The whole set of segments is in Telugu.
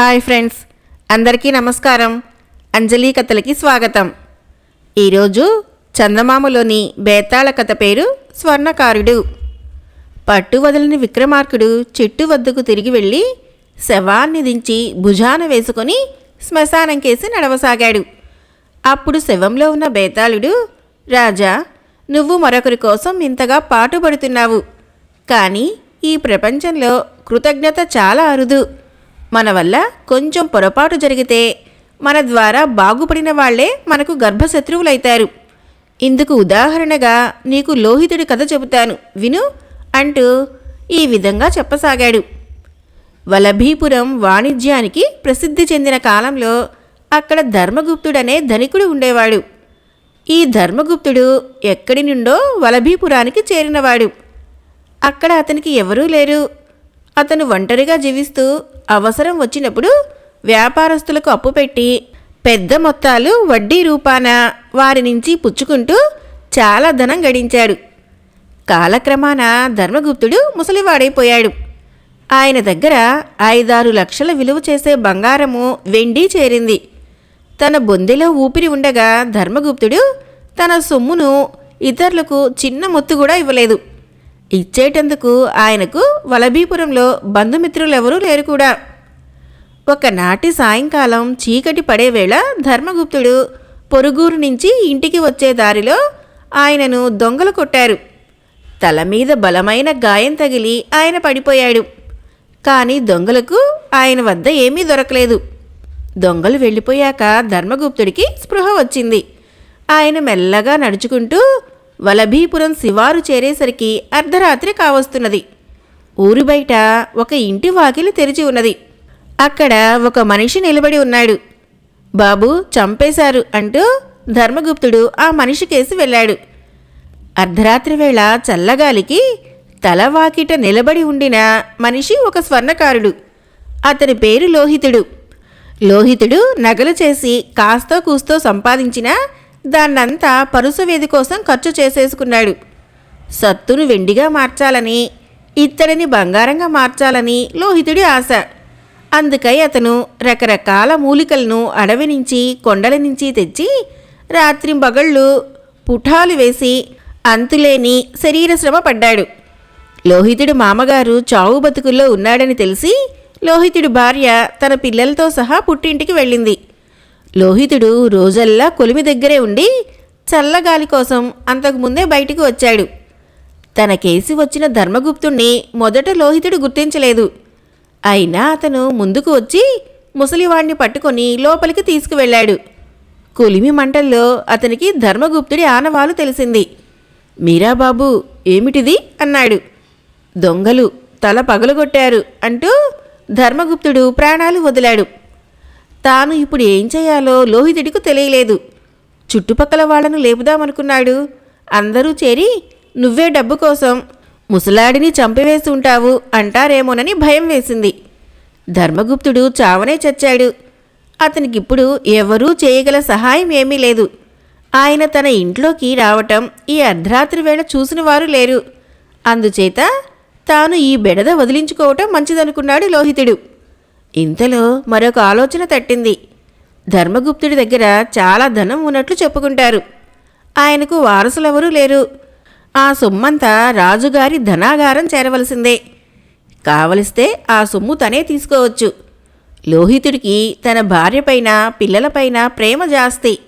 హాయ్ ఫ్రెండ్స్ అందరికీ నమస్కారం. అంజలి కథలకి స్వాగతం. ఈరోజు చందమామలోని బేతాళ కథ పేరు స్వర్ణకారుడు. పట్టు వదలని విక్రమార్కుడు చెట్టు వద్దకు తిరిగి వెళ్ళి శవాన్ని దించి భుజాన వేసుకొని శ్మశానంకేసి నడవసాగాడు. అప్పుడు శవంలో ఉన్న బేతాళుడు రాజా నువ్వు మరొకరి కోసం ఇంతగా పాటుపడుతున్నావు. కానీ ఈ ప్రపంచంలో కృతజ్ఞత చాలా అరుదు. మన వల్ల కొంచెం పొరపాటు జరిగితే మన ద్వారా బాగుపడిన వాళ్ళే మనకు గర్భశత్రువులైతారు. ఇందుకు ఉదాహరణగా నీకు లోహితుడి కథ చెబుతాను. విను అంటూ ఈ విధంగా చెప్పసాగాడు. వలభీపురం వాణిజ్యానికి ప్రసిద్ధి చెందిన కాలంలో అక్కడ ధర్మగుప్తుడనే ధనికుడు ఉండేవాడు. ఈ ధర్మగుప్తుడు ఎక్కడి నుండో వలభీపురానికి చేరినవాడు. అక్కడ అతనికి ఎవరూ లేరు. అతను ఒంటరిగా జీవిస్తూ అవసరం వచ్చినప్పుడు వ్యాపారస్తులకు అప్పు పెట్టి పెద్ద మొత్తాలు వడ్డీ రూపాన వారి నుంచి పుచ్చుకుంటూ చాలా ధనం గడించాడు. కాలక్రమాన ధర్మగుప్తుడు ముసలివాడైపోయాడు. ఆయన దగ్గర ఐదారు లక్షల విలువ చేసే బంగారము వెండి చేరింది. తన బొందెలో ఊపిరి ఉండగా ధర్మగుప్తుడు తన సొమ్మును ఇతరులకు చిన్న మొత్తు కూడా ఇవ్వలేదు. ఇచ్చేటందుకు ఆయనకు వలభీపురంలో బంధుమిత్రులెవరూ లేరు కూడా. ఒకనాటి సాయంకాలం చీకటి పడేవేళ ధర్మగుప్తుడు పొరుగురు నుంచి ఇంటికి వచ్చే దారిలో ఆయనను దొంగలు కొట్టారు. తల మీద బలమైన గాయం తగిలి ఆయన పడిపోయాడు. కానీ దొంగలకు ఆయన వద్ద ఏమీ దొరకలేదు. దొంగలు వెళ్ళిపోయాక ధర్మగుప్తుడికి స్పృహ వచ్చింది. ఆయన మెల్లగా నడుచుకుంటూ వలభీపురం శివారు చేరేసరికి అర్ధరాత్రి కావస్తున్నది. ఊరి బయట ఒక ఇంటి వాకిలి తెరిచి ఉన్నది. అక్కడ ఒక మనిషి నిలబడి ఉన్నాడు. బాబు చంపేశారు అంటూ ధర్మగుప్తుడు ఆ మనిషి కేసి వెళ్ళాడు. అర్ధరాత్రి వేళ చల్లగాలికి తలవాకిట నిలబడి ఉండిన మనిషి ఒక స్వర్ణకారుడు. అతని పేరు లోహితుడు. లోహితుడు నగలు చేసి కాస్తో కూస్తో సంపాదించిన దాన్నంతా పరుసవేది కోసం ఖర్చు చేసేసుకున్నాడు. సత్తును వెండిగా మార్చాలని ఇత్తడిని బంగారంగా మార్చాలని లోహితుడి ఆశ. అందుకై అతను రకరకాల మూలికలను అడవి నుంచి కొండల నుంచి తెచ్చి రాత్రింబగళ్ళు పుఠాలు వేసి అంతులేని శరీర శ్రమ పడ్డాడు. లోహితుడి మామగారు చావు బతుకుల్లో ఉన్నాడని తెలిసి లోహితుడి భార్య తన పిల్లలతో సహా పుట్టింటికి వెళ్ళింది. లోహితుడు రోజల్లా కొలిమి దగ్గరే ఉండి చల్లగాలి కోసం అంతకుముందే బయటికి వచ్చాడు. తన కేసి వచ్చిన ధర్మగుప్తుణ్ణి మొదట లోహితుడు గుర్తించలేదు. అయినా అతను ముందుకు వచ్చి ముసలివాణ్ణి పట్టుకొని లోపలికి తీసుకువెళ్ళాడు. కొలిమి మంటల్లో అతనికి ధర్మగుప్తుడి ఆనవాలు తెలిసింది. మీరాబాబు ఏమిటిది? అన్నాడు. దొంగలు తల పగలగొట్టారు అంటూ ధర్మగుప్తుడు ప్రాణాలు వదిలాడు. తాను ఇప్పుడు ఏం చేయాలో లోహితుడికి తెలియలేదు. చుట్టుపక్కల వాళ్ళను లేపుదామనుకున్నాడు. అందరూ చేరి నువ్వే డబ్బు కోసం ముసలాడిని చంపివేసి ఉంటావు అంటారేమోనని భయం వేసింది. ధర్మగుప్తుడు చావనే చచ్చాడు. అతనికిప్పుడు ఎవరూ చేయగల సహాయం ఏమీ లేదు. ఆయన తన ఇంట్లోకి రావటం ఈ అర్ధరాత్రి వేళ చూసిన వారు లేరు. అందుచేత తాను ఈ బెడద వదిలించుకోవటం మంచిదనుకున్నాడు లోహితుడు. ఇంతలో మరొక ఆలోచన తట్టింది. ధర్మగుప్తుడి దగ్గర చాలా ధనం ఉన్నట్లు చెప్పుకుంటారు. ఆయనకు వారసులెవరూ లేరు. ఆ సొమ్మంతా రాజుగారి ధనాగారం చేరవలసిందే. కావలిస్తే ఆ సొమ్ము తనే తీసుకోవచ్చు. లోహితుడికి తన భార్యపైన పిల్లలపైన ప్రేమ జాస్తి.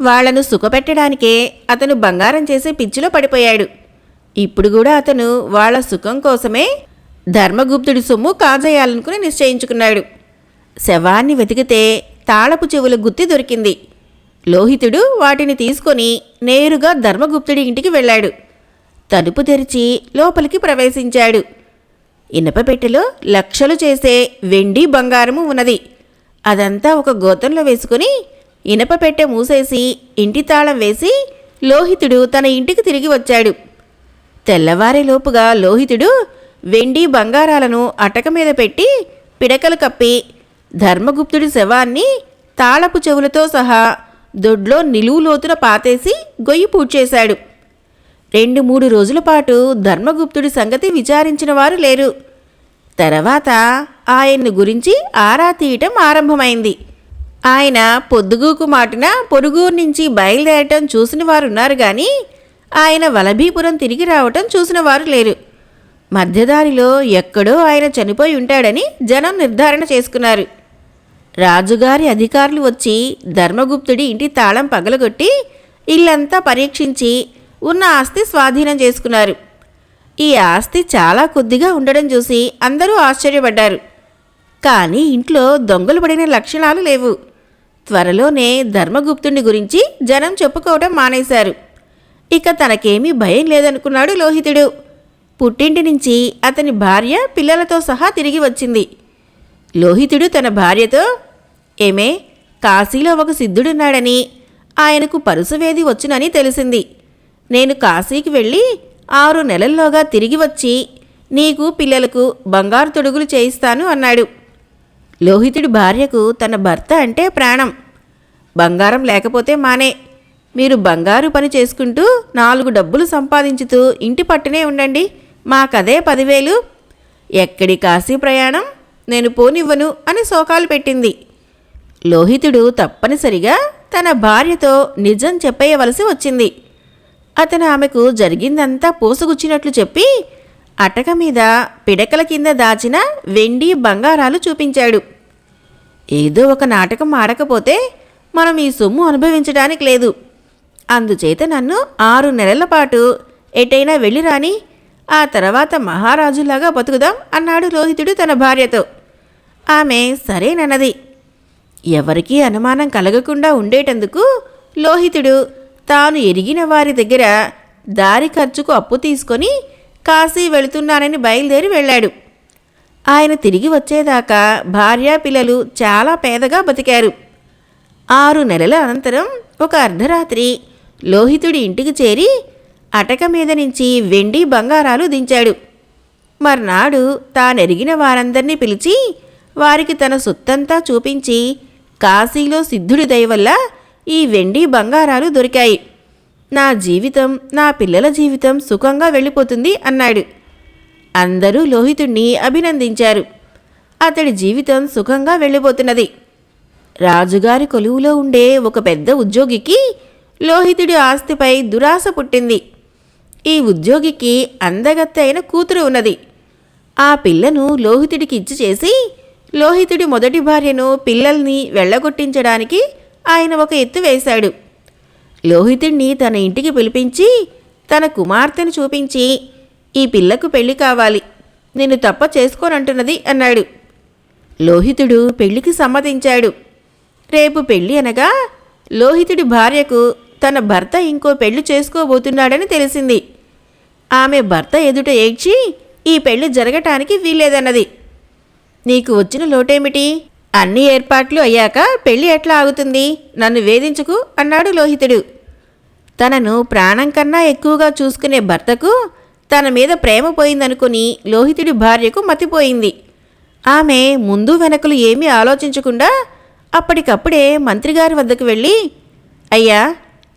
వాళ్ళను సుఖపెట్టడానికే అతను బంగారం చేసే పిచ్చిలో పడిపోయాడు. ఇప్పుడు కూడా అతను వాళ్ళ సుఖం కోసమే ధర్మగుప్తుడి సొమ్ము కాజేయాలనుకుని నిశ్చయించుకున్నాడు. శవాన్ని వెతికితే తాళపు చెవుల గుత్తి దొరికింది. లోహితుడు వాటిని తీసుకొని నేరుగా ధర్మగుప్తుడి ఇంటికి వెళ్ళాడు. తలుపు తెరిచి లోపలికి ప్రవేశించాడు. ఇనపపెట్టెలో లక్షలు చేసే వెండి బంగారము ఉన్నది. అదంతా ఒక గోతంలో వేసుకుని ఇనపపెట్టె మూసేసి ఇంటి తాళం వేసి లోహితుడు తన ఇంటికి తిరిగి వచ్చాడు. తెల్లవారేలోపుగా లోహితుడు వెండి బంగారాలను అటక మీద పెట్టి పిడకలు కప్పి ధర్మగుప్తుడి శవాన్ని తాళపు చెవులతో సహా దొడ్లో నిలువు లోతున పాతేసి గొయ్యి పూడ్చేశాడు. రెండు మూడు రోజుల పాటు ధర్మగుప్తుడి సంగతి విచారించిన వారు లేరు. తర్వాత ఆయన్ను గురించి ఆరా తీయటం ఆరంభమైంది. ఆయన పొద్దుగూకు మాటిన పొరుగురు నుంచి బయలుదేరటం చూసిన వారున్నారు కానీ ఆయన వలభీపురం తిరిగి రావటం చూసిన వారు లేరు. మధ్యదారిలో ఎక్కడో ఆయన చనిపోయి ఉంటాడని జనం నిర్ధారణ చేసుకున్నారు. రాజుగారి అధికారులు వచ్చి ధర్మగుప్తుడి ఇంటి తాళం పగలగొట్టి ఇల్లంతా పరీక్షించి ఉన్న ఆస్తి స్వాధీనం చేసుకున్నారు. ఈ ఆస్తి చాలా కొద్దిగా ఉండడం చూసి అందరూ ఆశ్చర్యపడ్డారు. కానీ ఇంట్లో దొంగలు పడిన లక్షణాలు లేవు. త్వరలోనే ధర్మగుప్తుని గురించి జనం చెప్పుకోవడం మానేశారు. ఇక తనకేమీ భయం లేదనుకున్నాడు లోహితుడు. పుట్టింటి నుంచి అతని భార్య పిల్లలతో సహా తిరిగి వచ్చింది. లోహితుడు తన భార్యతో ఏమే కాశీలో ఒక సిద్ధుడున్నాడని ఆయనకు పరుసవేది వచ్చునని తెలిసింది. నేను కాశీకి వెళ్ళి ఆరు నెలల్లోగా తిరిగి వచ్చి నీకు పిల్లలకు బంగారు తొడుగులు చేయిస్తాను అన్నాడు. లోహితుడి భార్యకు తన భర్త అంటే ప్రాణం. బంగారం లేకపోతే మానే. మీరు బంగారు పని చేసుకుంటూ నాలుగు డబ్బులు సంపాదించుతూ ఇంటి పట్టునే ఉండండి. మాకదే పదివేలు. ఎక్కడి కాశీ ప్రయాణం? నేను పోనివ్వను అని శోకాలు పెట్టింది. లోహితుడు తప్పనిసరిగా తన భార్యతో నిజం చెప్పేయవలసి వచ్చింది. అతను ఆమెకు జరిగిందంతా పోసుగుచ్చినట్లు చెప్పి అటక మీద పిడకల కింద దాచిన వెండి బంగారాలు చూపించాడు. ఏదో ఒక నాటకం ఆడకపోతే మనం ఈ సొమ్ము అనుభవించడానికి లేదు. అందుచేత నన్ను ఆరు నెలల పాటు ఎటైనా వెళ్ళిరాని ఆ తర్వాత మహారాజులాగా బతుకుదాం అన్నాడు లోహితుడు తన భార్యతో. ఆమె సరేనన్నది. ఎవరికీ అనుమానం కలగకుండా ఉండేటందుకు లోహితుడు తాను ఎరిగిన వారి దగ్గర దారి ఖర్చుకు అప్పు తీసుకొని కాశీ వెళుతున్నానని బయలుదేరి వెళ్ళాడు. ఆయన తిరిగి వచ్చేదాకా భార్య పిల్లలు చాలా పేదగా బతికారు. ఆరు నెలల అనంతరం ఒక అర్ధరాత్రి లోహితుడి ఇంటికి చేరి అటక మీద నుంచి వెండి బంగారాలు దించాడు. మర్నాడు తానెరిగిన వారందరినీ పిలిచి వారికి తన సొత్తంతా చూపించి కాశీలో సిద్ధుడి దయ వల్ల ఈ వెండి బంగారాలు దొరికాయి. నా జీవితం నా పిల్లల జీవితం సుఖంగా వెళ్ళిపోతుంది అన్నాడు. అందరూ లోహితుణ్ణి అభినందించారు. అతడి జీవితం సుఖంగా వెళ్ళిపోతున్నది. రాజుగారి కొలువులో ఉండే ఒక పెద్ద ఉద్యోగికి లోహితుడి ఆస్తిపై దురాశ పుట్టింది. ఈ ఉద్యోగికి అందగత్తైన కూతురు ఉన్నది. ఆ పిల్లను లోహితుడికి ఇచ్చి చేసి లోహితుడి మొదటి భార్యను పిల్లల్ని వెళ్ళగొట్టించడానికి ఆయన ఒక ఎత్తు వేశాడు. లోహితుడిని తన ఇంటికి పిలిపించి తన కుమార్తెను చూపించి ఈ పిల్లకు పెళ్ళి కావాలి. నేను తప్ప చేసుకోనంటున్నది అన్నాడు. లోహితుడు పెళ్ళికి సమ్మతించాడు. రేపు పెళ్ళి అనగా లోహితుడి భార్యకు తన భర్త ఇంకో పెళ్ళి చేసుకోబోతున్నాడని తెలిసింది. ఆమె భర్త ఎదుట ఏడ్చి ఈ పెళ్ళి జరగటానికి వీల్లేదన్నది. నీకు వచ్చిన లోటేమిటి? అన్ని ఏర్పాట్లు అయ్యాక పెళ్ళి ఎట్లా ఆగుతుంది? నన్ను వేధించుకు అన్నాడు లోహితుడు. తనను ప్రాణం కన్నా ఎక్కువగా చూసుకునే భర్తకు తన మీద ప్రేమ పోయిందనుకుని లోహితుడి భార్యకు మతిపోయింది. ఆమె ముందు వెనకలు ఏమీ ఆలోచించకుండా అప్పటికప్పుడే మంత్రిగారి వద్దకు వెళ్ళి అయ్యా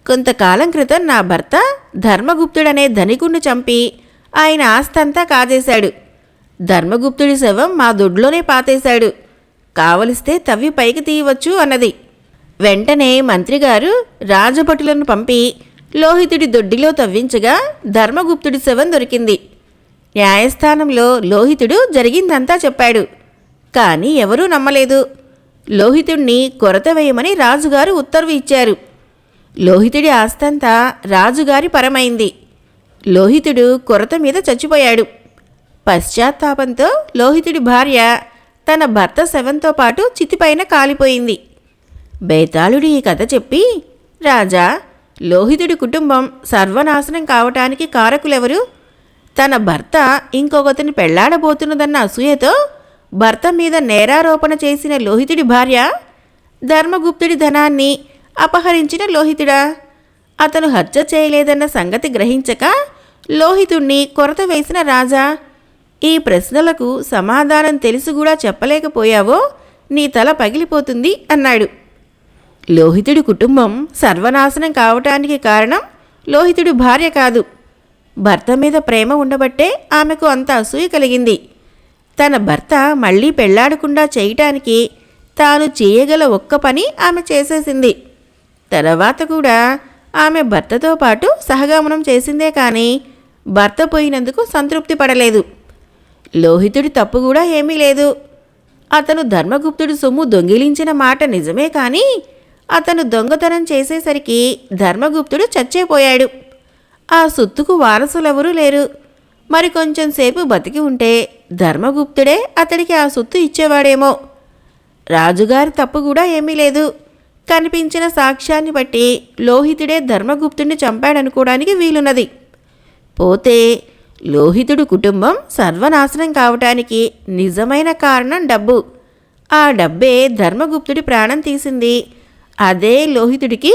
కొంతకాలం క్రితం నా భర్త ధర్మగుప్తుడనే ధనికుణ్ణి చంపి ఆయన ఆస్తంతా కాజేశాడు. ధర్మగుప్తుడి శవం మా దొడ్లోనే పాతేశాడు. కావలిస్తే తవ్వి పైకి తీయవచ్చు అన్నది. వెంటనే మంత్రిగారు రాజభటులను పంపి లోహితుడి దొడ్డిలో తవ్వించగా ధర్మగుప్తుడి శవం దొరికింది. న్యాయస్థానంలో లోహితుడు జరిగిందంతా చెప్పాడు. కానీ ఎవరూ నమ్మలేదు. లోహితుణ్ణి కొరత వేయమని రాజుగారు ఉత్తర్వు ఇచ్చారు. లోహితుడి ఆస్తంతా రాజుగారి పరమైంది. లోహితుడు కొరత మీద చచ్చిపోయాడు. పశ్చాత్తాపంతో లోహితుడి భార్య తన భర్త శవంతో పాటు చితిపైన కాలిపోయింది. బేతాళుడు ఈ కథ చెప్పి రాజా లోహితుడి కుటుంబం సర్వనాశనం కావటానికి కారకులెవరు? తన భర్త ఇంకొకతని పెళ్ళాడబోతున్నదన్న అసూయతో భర్త మీద నేరారోపణ చేసిన లోహితుడి భార్య ధర్మగుప్తుడి ధనాన్ని అపహరించిన లోహితుడా? అతను హత్య చేయలేదన్న సంగతి గ్రహించక లోహితుణ్ణి కొరత వేసిన రాజా ఈ ప్రశ్నలకు సమాధానం తెలిసి కూడా చెప్పలేకపోయావో నీ తల పగిలిపోతుంది అన్నాడు. లోహితుడి కుటుంబం సర్వనాశనం కావటానికి కారణం లోహితుడి భార్య కాదు. భర్త మీద ప్రేమ ఉండబట్టే ఆమెకు అంత అసూయ కలిగింది. తన భర్త మళ్ళీ పెళ్ళాడకుండా చేయటానికి తాను చేయగల ఒక్క పని ఆమె చేసేసింది. తర్వాత కూడా ఆమె భర్తతో పాటు సహగమనం చేసిందే కానీ భర్త పోయినందుకు సంతృప్తి పడలేదు. లోహితుడి తప్పు కూడా ఏమీ లేదు. అతను ధర్మగుప్తుడి సొమ్ము దొంగిలించిన మాట నిజమే కానీ అతను దొంగతనం చేసేసరికి ధర్మగుప్తుడు చచ్చేపోయాడు. ఆ సొత్తుకు వారసులెవరూ లేరు. మరి కొంచెం సేపు బతికి ఉంటే ధర్మగుప్తుడే అతడికి ఆ సొత్తు ఇచ్చేవాడేమో. రాజుగారి తప్పు కూడా ఏమీ లేదు. కనిపించిన సాక్ష్యాన్ని బట్టి లోహితుడే ధర్మగుప్తుడిని చంపాడనుకోవడానికి వీలున్నది. పోతే లోహితుడు కుటుంబం సర్వనాశనం కావటానికి నిజమైన కారణం డబ్బు. ఆ డబ్బే ధర్మగుప్తుడి ప్రాణం తీసింది. అదే లోహితుడికి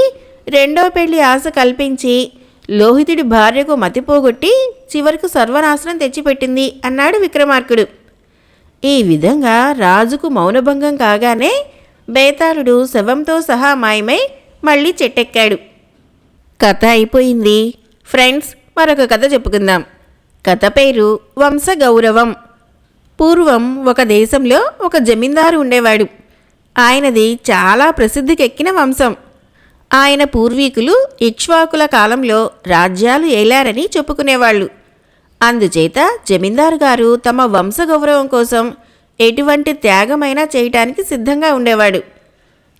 రెండో పెళ్ళి ఆశ కల్పించి లోహితుడి భార్యకు మతిపోగొట్టి చివరకు సర్వనాశనం తెచ్చిపెట్టింది అన్నాడు విక్రమార్కుడు. ఈ విధంగా రాజుకు మౌనభంగం కాగానే బేతాళుడు శవంతో సహా మాయమై మళ్ళీ చెట్టెక్కాడు. కథ అయిపోయింది. ఫ్రెండ్స్ మరొక కథ చెప్పుకుందాం. కథ పేరు వంశగౌరవం. పూర్వం ఒక దేశంలో ఒక జమీందారు ఉండేవాడు. ఆయనది చాలా ప్రసిద్ధికెక్కిన వంశం. ఆయన పూర్వీకులు ఇక్ష్వాకుల కాలంలో రాజ్యాలు ఏలారని చెప్పుకునేవాళ్ళు. అందుచేత జమీందారు గారు తమ వంశగౌరవం కోసం ఎటువంటి త్యాగమైనా చేయటానికి సిద్ధంగా ఉండేవాడు.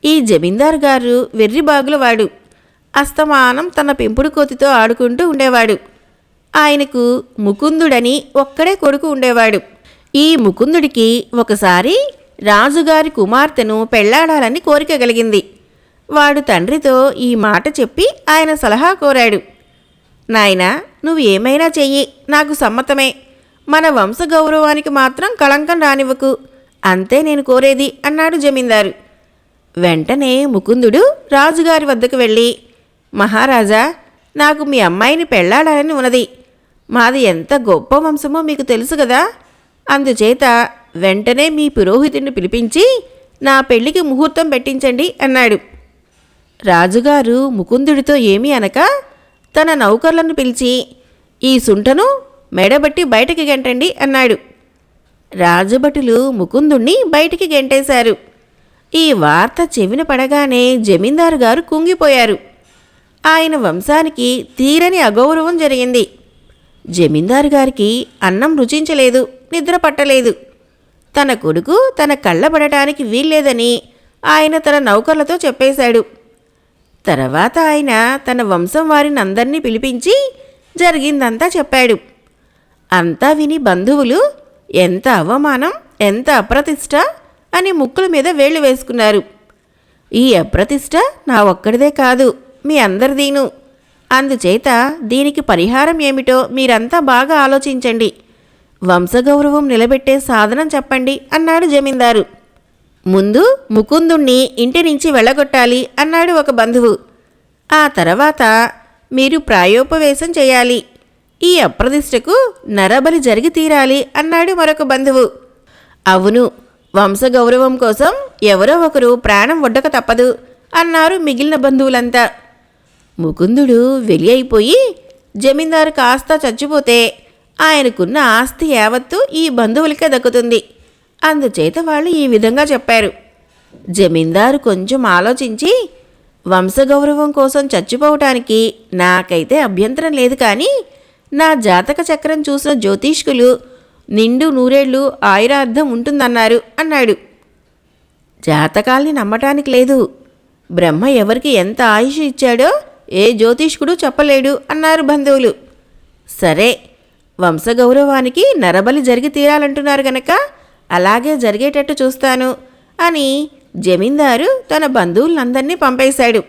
ఈ జమీందారు గారు వెర్రిబాగులవాడు అస్తమానం తన పెంపుడు కోతితో ఆడుకుంటూ ఉండేవాడు. ఆయనకు ముకుందుడని ఒక్కడే కొడుకు ఉండేవాడు. ఈ ముకుందుడికి ఒకసారి రాజుగారి కుమార్తెను పెళ్ళాడాలని కోరిక కలిగింది. వాడు తండ్రితో ఈ మాట చెప్పి ఆయన సలహా కోరాడు. నాయనా నువ్వు ఏమైనా చెయ్యి నాకు సమ్మతమే. మన వంశ గౌరవానికి మాత్రం కళంకం రానివ్వకు. అంతే నేను కోరేది అన్నాడు జమీందారు. వెంటనే ముకుందుడు రాజుగారి వద్దకు వెళ్ళి మహారాజా నాకు మీ అమ్మాయిని పెళ్ళాడాలని ఉన్నది. మాది ఎంత గొప్ప వంశమో మీకు తెలుసు కదా. అందుచేత వెంటనే మీ పురోహితుడిని పిలిపించి నా పెళ్ళికి ముహూర్తం పెట్టించండి అన్నాడు. రాజుగారు ముకుందుడితో ఏమీ అనక తన నౌకర్లను పిలిచి ఈ సుంటను మెడబట్టి బయటికి గెంటండి అన్నాడు. రాజభటులు ముకుందుణ్ణి బయటికి గెంటేశారు. ఈ వార్త చెవిన పడగానే జమీందారు గారు కుంగిపోయారు. ఆయన వంశానికి తీరని అగౌరవం జరిగింది. జమీందారు గారికి అన్నం రుచించలేదు నిద్ర పట్టలేదు. తన కొడుకు తన కళ్ళబడటానికి వీల్లేదని ఆయన తన నౌకర్లతో చెప్పేశాడు. తర్వాత ఆయన తన వంశం వారిని అందరినీ పిలిపించి జరిగిందంతా చెప్పాడు. అంతా విని బంధువులు ఎంత అవమానం ఎంత అప్రతిష్ట అని ముక్కుల మీద వేళ్ళు వేసుకున్నారు. ఈ అప్రతిష్ట నా ఒక్కడిదే కాదు మీ అందరిదీను. అందుచేత దీనికి పరిహారం ఏమిటో మీరంతా బాగా ఆలోచించండి. వంశగౌరవం నిలబెట్టే సాధనం చెప్పండి అన్నాడు జమీందారు. ముందు ముకుందుణ్ణి ఇంటి నుంచి వెళ్ళగొట్టాలి అన్నాడు ఒక బంధువు. ఆ తర్వాత మీరు ప్రాయోపవేశం చేయాలి ఈ అప్రదిష్టకు నరబలి జరిగి తీరాలి అన్నాడు మరొక బంధువు. అవును వంశగౌరవం కోసం ఎవరో ఒకరు ప్రాణం ఒడ్డక తప్పదు అన్నారు మిగిలిన బంధువులంతా. ముకుందుడు వెలి అయిపోయి జమీందారు కాస్త చచ్చిపోతే ఆయనకున్న ఆస్తి యావత్తు ఈ బంధువులకే దక్కుతుంది. అందుచేత వాళ్ళు ఈ విధంగా చెప్పారు. జమీందారు కొంచెం ఆలోచించి వంశగౌరవం కోసం చచ్చిపోవటానికి నాకైతే అభ్యంతరం లేదు కానీ నా జాతక చక్రం చూసిన జ్యోతిష్కులు నిండు నూరేళ్ళు ఆయురార్థం ఉంటుందన్నారు అన్నాడు. జాతకాల్ని నమ్మటానికి లేదు. బ్రహ్మ ఎవరికి ఎంత ఆయుష్ ఇచ్చాడో ఏ జ్యోతిష్కుడు చెప్పలేడు అన్నారు బంధువులు. సరే వంశగౌరవానికి నరబలి జరిగి తీరాలంటున్నారు గనక అలాగే జరిగేటట్టు చూస్తాను అని జమీందారు తన బంధువులందరినీ పంపేశాడు.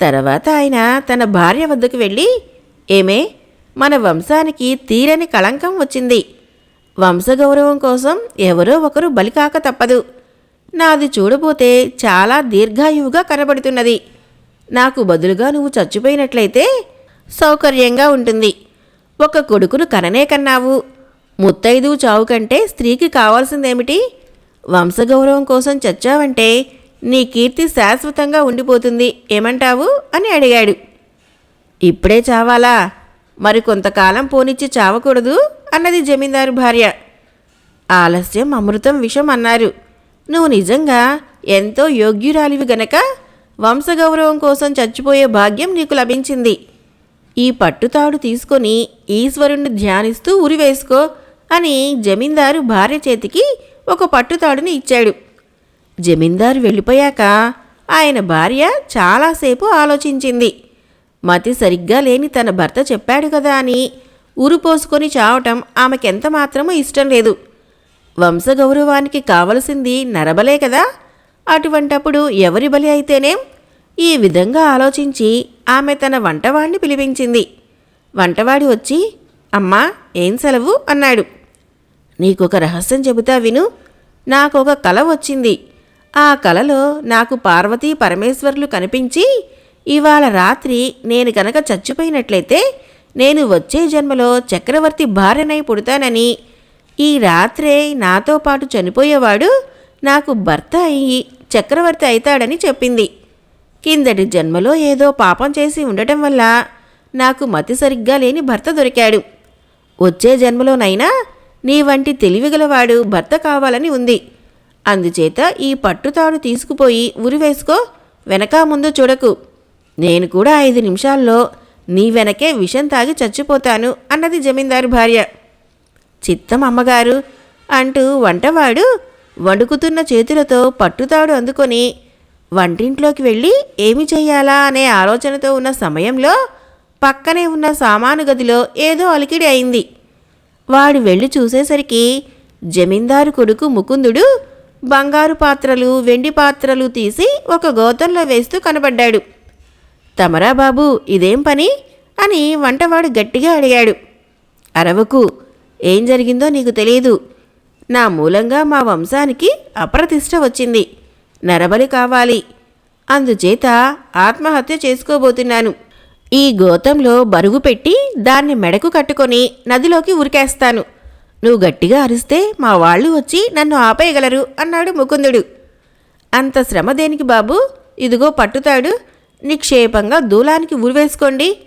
తర్వాత ఆయన తన భార్య వద్దకు వెళ్ళి ఏమే మన వంశానికి తీరని కళంకం వచ్చింది. వంశగౌరవం కోసం ఎవరో ఒకరు బలికాక తప్పదు. నాది చూడబోతే చాలా దీర్ఘాయువుగా కనబడుతున్నది. నాకు బదులుగా నువ్వు చచ్చిపోయినట్లయితే సౌకర్యంగా ఉంటుంది. ఒక కొడుకును కననే కన్నావు. ముత్తైదు చావు కంటే స్త్రీకి కావాల్సిందేమిటి? వంశగౌరవం కోసం చచ్చావంటే నీ కీర్తి శాశ్వతంగా ఉండిపోతుంది ఏమంటావు? అని అడిగాడు. ఇప్పుడే చావాలా? మరి కొంతకాలం పోనిచ్చి చావకూడదు అన్నది జమీందారు భార్య. ఆలస్యం అమృతం విషం అన్నారు. నువ్వు నిజంగా ఎంతో యోగ్యురాలివి గనక వంశగౌరవం కోసం చచ్చిపోయే భాగ్యం నీకు లభించింది. ఈ పట్టుతాడు తీసుకొని ఈశ్వరుణ్ణి ధ్యానిస్తూ ఉరివేసుకో అని జమీందారు భార్య చేతికి ఒక పట్టుతాడుని ఇచ్చాడు. జమీందారు వెళ్ళిపోయాక ఆయన భార్య చాలాసేపు ఆలోచించింది. మతి సరిగ్గా లేని తన భర్త చెప్పాడు కదా అని ఉరు పోసుకొని చావటం ఆమెకెంత మాత్రమూ ఇష్టం లేదు. వంశగౌరవానికి కావలసింది నరబలే కదా. అటువంటప్పుడు ఎవరి బలి అయితేనేం ఈ విధంగా ఆలోచించి ఆమె తన వంటవాడిని పిలిపించింది. వంటవాడి వచ్చి అమ్మా ఏం సెలవు? అన్నాడు. నీకొక రహస్యం చెబుతా విను. నాకొక కల వచ్చింది. ఆ కలలో నాకు పార్వతీ పరమేశ్వర్లు కనిపించి ఇవాళ రాత్రి నేను కనుక చచ్చిపోయినట్లయితే నేను వచ్చే జన్మలో చక్రవర్తి భార్యనై పుడతానని. ఈ రాత్రే నాతో పాటు చనిపోయేవాడు నాకు భర్త అయ్యి చక్రవర్తి అవుతాడని చెప్పింది. కిందటి జన్మలో ఏదో పాపం చేసి ఉండటం వల్ల నాకు మతి సరిగ్గా లేని భర్త దొరికాడు. వచ్చే జన్మలోనైనా నీ వంటి తెలివిగలవాడు భర్త కావాలని ఉంది. అందుచేత ఈ పట్టుతాడు తీసుకుపోయి ఉరివేసుకో వెనక ముందు చూడకు. నేను కూడా ఐదు నిమిషాల్లో నీ వెనకే విషం తాగి చచ్చిపోతాను అన్నది జమీందారు భార్య. చిత్తం అమ్మగారు అంటూ వంటవాడు వణుకుతున్న చేతులతో పట్టుతాడు అందుకొని వంటింట్లోకి వెళ్ళి ఏమి చేయాలా అనే ఆలోచనతో ఉన్న సమయంలో పక్కనే ఉన్న సామాను గదిలో ఏదో అలికిడి అయింది. వాడు వెళ్ళి చూసేసరికి జమీందారు కొడుకు ముకుందుడు బంగారు పాత్రలు వెండి పాత్రలు తీసి ఒక గోతంలో వేస్తూ కనబడ్డాడు. తమరా బాబు ఇదేం పని? అని వంటవాడు గట్టిగా అడిగాడు. అరవకు ఏం జరిగిందో నీకు తెలియదు నా మూలంగా మా వంశానికి అప్రతిష్ట వచ్చింది. నరబలి కావాలి. అందుచేత ఆత్మహత్య చేసుకోబోతున్నాను. ఈ గోతంలో బరుగు పెట్టి దాన్ని మెడకు కట్టుకొని నదిలోకి ఉరికేస్తాను. నువ్వు గట్టిగా అరిస్తే మా వాళ్ళు వచ్చి నన్ను ఆపేయగలరు అన్నాడు ముకుందుడు. అంత శ్రమ దేనికి బాబు? ఇదిగో పట్టుతాడు నిక్షేపంగా దూలానికి ఉరివేసుకోండి.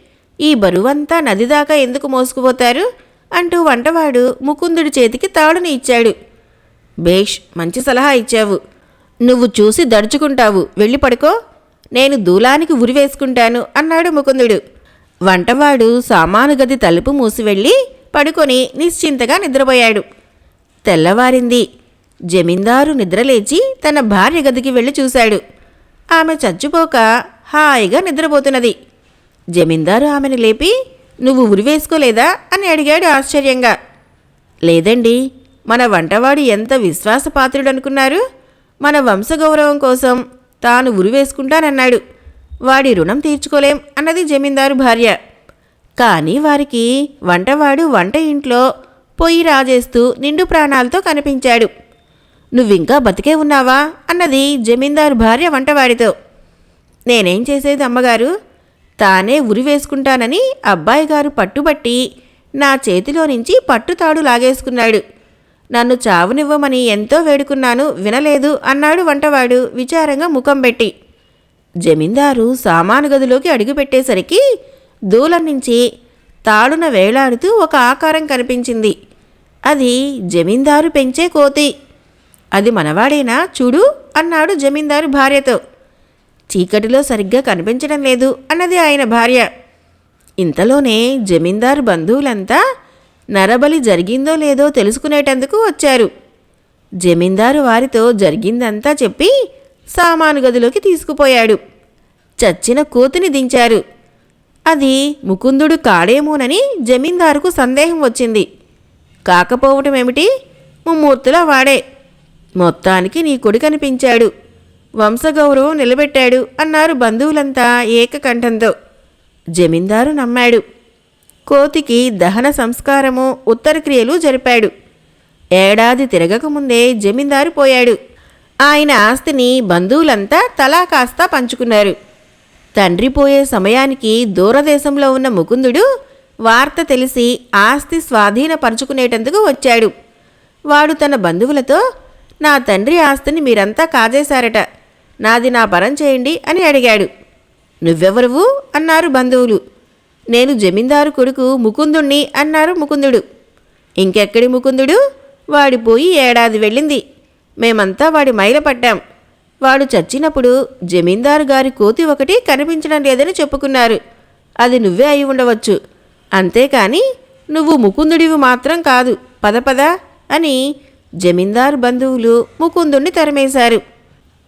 ఈ బరువంతా నది దాకా ఎందుకు మోసుకుపోతారు? అంటూ వంటవాడు ముకుందుడి చేతికి తాడుని ఇచ్చాడు. భేష్ మంచి సలహా ఇచ్చావు. నువ్వు చూసి దడుచుకుంటావు. వెళ్ళి పడుకో. నేను దూలానికి ఉరివేసుకుంటాను అన్నాడు ముకుందుడు. వంటవాడు సామాను గది తలుపు మూసివెళ్ళి పడుకొని నిశ్చింతగా నిద్రపోయాడు. తెల్లవారింది. జమీందారు నిద్రలేచి తన భార్య గదికి వెళ్ళి చూశాడు. ఆమె చచ్చిపోక హాయిగా నిద్రపోతున్నది. జమీందారు ఆమెను లేపి నువ్వు ఉరివేసుకోలేదా అని అడిగాడు ఆశ్చర్యంగా. లేదండి మన వంటవాడు ఎంత విశ్వాసపాత్రుడనుకున్నారు? మన వంశగౌరవం కోసం తాను ఉరివేసుకుంటానన్నాడు వాడి రుణం తీర్చుకోలేం అన్నది జమీందారు భార్య. కానీ వారికి వంటవాడు వంట ఇంట్లో పొయ్యి రాజేస్తూ నిండు ప్రాణాలతో కనిపించాడు. నువ్వింకా బతికే ఉన్నావా? అన్నది జమీందారు భార్య వంటవాడితో. నేనేం చేసేది అమ్మగారు? తానే ఉరి వేసుకుంటానని అబ్బాయి గారు పట్టుబట్టి నా చేతిలో నుంచి పట్టుతాడు లాగేసుకున్నాడు. నన్ను చావునివ్వమని ఎంతో వేడుకున్నాను వినలేదు అన్నాడు వంటవాడు విచారంగా ముఖం పెట్టి. జమీందారు సామాను గదిలోకి అడుగుపెట్టేసరికి దూలం నుంచి తాడున వేలాడుతూ ఒక ఆకారం కనిపించింది. అది జమీందారు పెంచే కోతి. అది మనవాడేనా చూడు అన్నాడు జమీందారు భార్యతో. చీకటిలో సరిగ్గా కనిపించడం లేదు అన్నది ఆయన భార్య. ఇంతలోనే జమీందారు బంధువులంతా నరబలి జరిగిందో లేదో తెలుసుకునేటందుకు వచ్చారు. జమీందారు వారితో జరిగిందంతా చెప్పి సామాను గదిలోకి తీసుకుపోయాడు. చచ్చిన కోతిని దించారు. అది ముకుందుడు కాడేమోనని జమీందారుకు సందేహం వచ్చింది. కాకపోవటమేమిటి? ముమ్మూర్తుల వాడే. మొత్తానికి నీ కొడుకు కనిపించాడు వంశగౌరవం నిలబెట్టాడు అన్నారు బంధువులంతా ఏకకంఠంతో. జమీందారు నమ్మాడు. కోతికి దహన సంస్కారము ఉత్తరక్రియలు జరిపాడు. ఏడాది తిరగకముందే జమీందారు పోయాడు. ఆయన ఆస్తిని బంధువులంతా తలా కాస్తా పంచుకున్నారు. తండ్రి పోయే సమయానికి దూరదేశంలో ఉన్న ముకుందుడు వార్త తెలిసి ఆస్తి స్వాధీనపరుచుకునేటందుకు వచ్చాడు. వాడు తన బంధువులతో నా తండ్రి ఆస్తిని మీరంతా కాజేశారట. నాది నా పరం చేయండి అని అడిగాడు. నువ్వెవరువు? అన్నారు బంధువులు. నేను జమీందారు కొడుకు ముకుందుణ్ణి అన్నారు ముకుందుడు. ఇంకెక్కడి ముకుందుడు? వాడిపోయి ఏడాది వెళ్ళింది. మేమంతా వాడి మైల పడ్డాం వాడు చచ్చినప్పుడు జమీందారు గారి కోతి ఒకటి కనిపించడం లేదని చెప్పుకున్నారు. అది నువ్వే అయి ఉండవచ్చు. అంతేకాని నువ్వు ముకుందుడివి మాత్రం కాదు. పద పద అని జమీందారు బంధువులు ముకుందుణ్ణి తరిమేశారు.